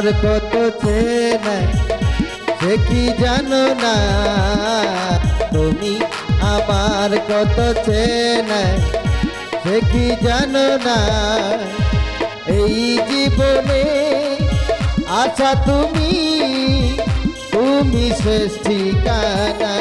আমার কত চেনা সে কি জানো না? তুমি আমার কত চেনা সে কি জানো না? এই জীবনে আচ্ছা তুমি তুমি শেষ ঠিকানা।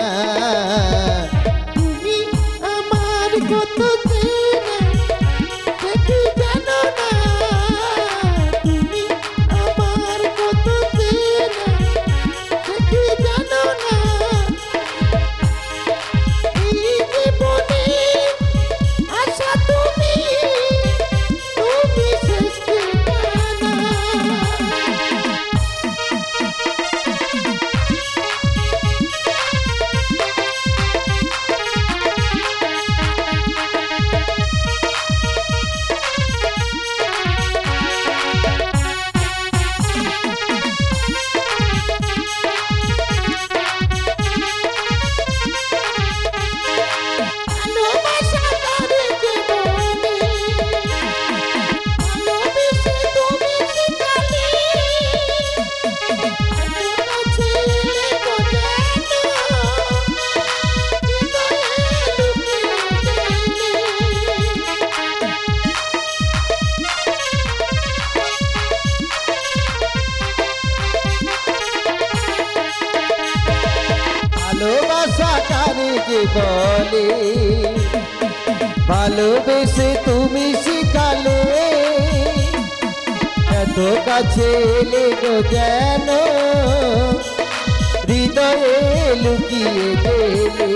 ভালোবাসা কারে যে বলে, ভালোবেসে তুমি শিখালে। এত কাছে এলে গো যেন হৃদয়ে লুকিয়ে গেলে।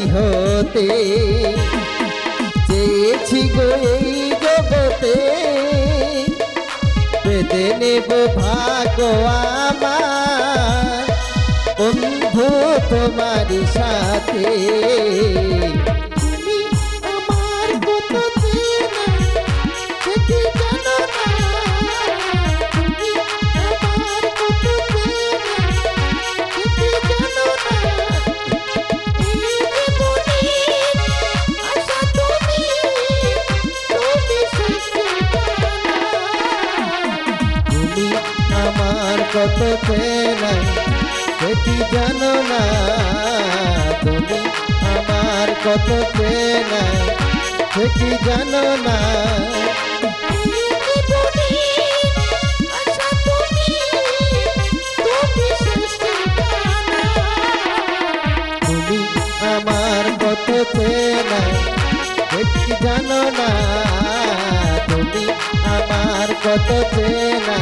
হতে চেয়েছি গো এই জগতে। পেতে নেব আমার। বন্ধু তোমারই সাথে। আমার কত চেনা কত চেনা সে কি জানো না তুমি আমার কত চেনা সে কি জানো না তুমি আমার কত চেনা সে কি জানো না তুমি আমার কত চেনা।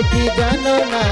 সে কি জানো না